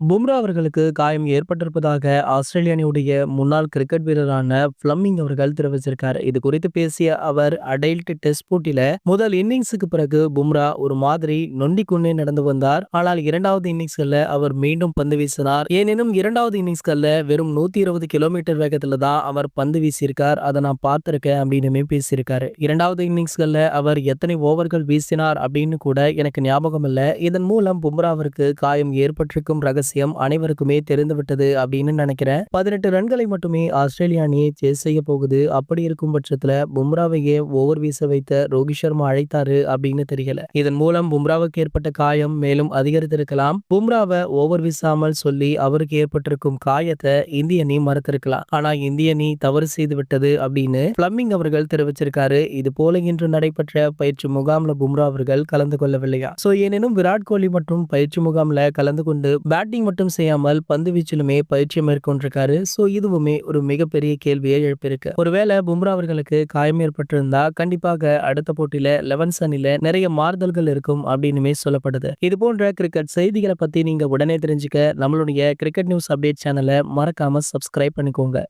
பும்ரா அவர்களுக்கு காயம் ஏற்பட்டிருப்பதாக ஆஸ்திரேலிய அணியுடைய முன்னாள் கிரிக்கெட் வீரரான பிளம்மிங் அவர்கள் தெரிவிச்சிருக்கார். இது குறித்து பேசிய அவர் அடைல்ட் டெஸ்ட் போட்டியில முதல் இன்னிங்ஸுக்கு பிறகு பும்ரா ஒரு மாதிரி நொண்டி கொண்டே நடந்து வந்தார். ஆனால் இரண்டாவது இன்னிங்ஸ்கள்ல அவர் மீண்டும் பந்து வீசினார். ஏனெனும் இரண்டாவது இன்னிங்ஸ்கள்ல வெறும் நூத்தி இருபது கிலோமீட்டர் வேகத்துல தான் அவர் பந்து வீசியிருக்கார். அதை நான் பார்த்திருக்கேன் அப்படின்னுமே பேசியிருக்காரு. இரண்டாவது இன்னிங்ஸ்கள்ல அவர் எத்தனை ஓவர்கள் வீசினார் அப்படின்னு கூட எனக்கு ஞாபகம் இல்லை. இதன் மூலம் பும்ராவிற்கு காயம் ஏற்பட்டிருக்கும் ரகசியம் அனைவருக்குமே தெரிந்துவிட்டது அப்படின்னு நினைக்கிறேன். பதினெட்டு ரன்களை மட்டுமே ஆஸ்திரேலிய அணியை சேஸ் செய்ய போகுது. அப்படி இருக்கும் பட்சத்துல பும்ராவையே ஓவர் வீச வைத்த ரோஹித் சர்மா அழைத்தாரு அப்படின்னு தெரியல. இதன் மூலம் பும்ராவுக்கு ஏற்பட்ட காயம் மேலும் அதிகரித்திருக்கலாம். பும்ராவை ஓவர் வீசாமல் சொல்லி அவருக்கு ஏற்பட்டிருக்கும் காயத்தை இந்திய அணி மறுத்திருக்கலாம். ஆனா இந்திய அணி தவறு செய்து விட்டது அப்படின்னு பிளம்மிங் அவர்கள் தெரிவிச்சிருக்காரு. இது போல இன்று நடைபெற்ற பயிற்சி முகாம்ல பும்ரா அவர்கள் கலந்து கொள்ளவில்லையா? சோ எனினும் விராட் கோலி மற்றும் பயிற்சி முகாம்ல கலந்து கொண்டு பேட்டிங் மட்டும் செய்யாமல் பந்து வீச்சிலுமே பயிற்சி மேற்கொண்டிருக்காரு. சோ இதுவுமே ஒரு மிகப்பெரிய கேள்வியை எழுப்பியிருக்கு. ஒருவேளை பும்ரா அவர்களுக்கு காயம் ஏற்பட்டிருந்தா கண்டிப்பாக அடுத்த போட்டியில லெவன்ஸ் அணில நிறைய மாறுதல்கள் இருக்கும் அப்படின்னுமே சொல்லப்படுது. இது போன்ற கிரிக்கெட் செய்திகளை பத்தி நீங்க உடனே தெரிஞ்சுக்க நம்மளுடைய கிரிக்கெட் நியூஸ் அப்டேட் சேனலை மறக்காம சப்ஸ்கிரைப் பண்ணிக்கோங்க.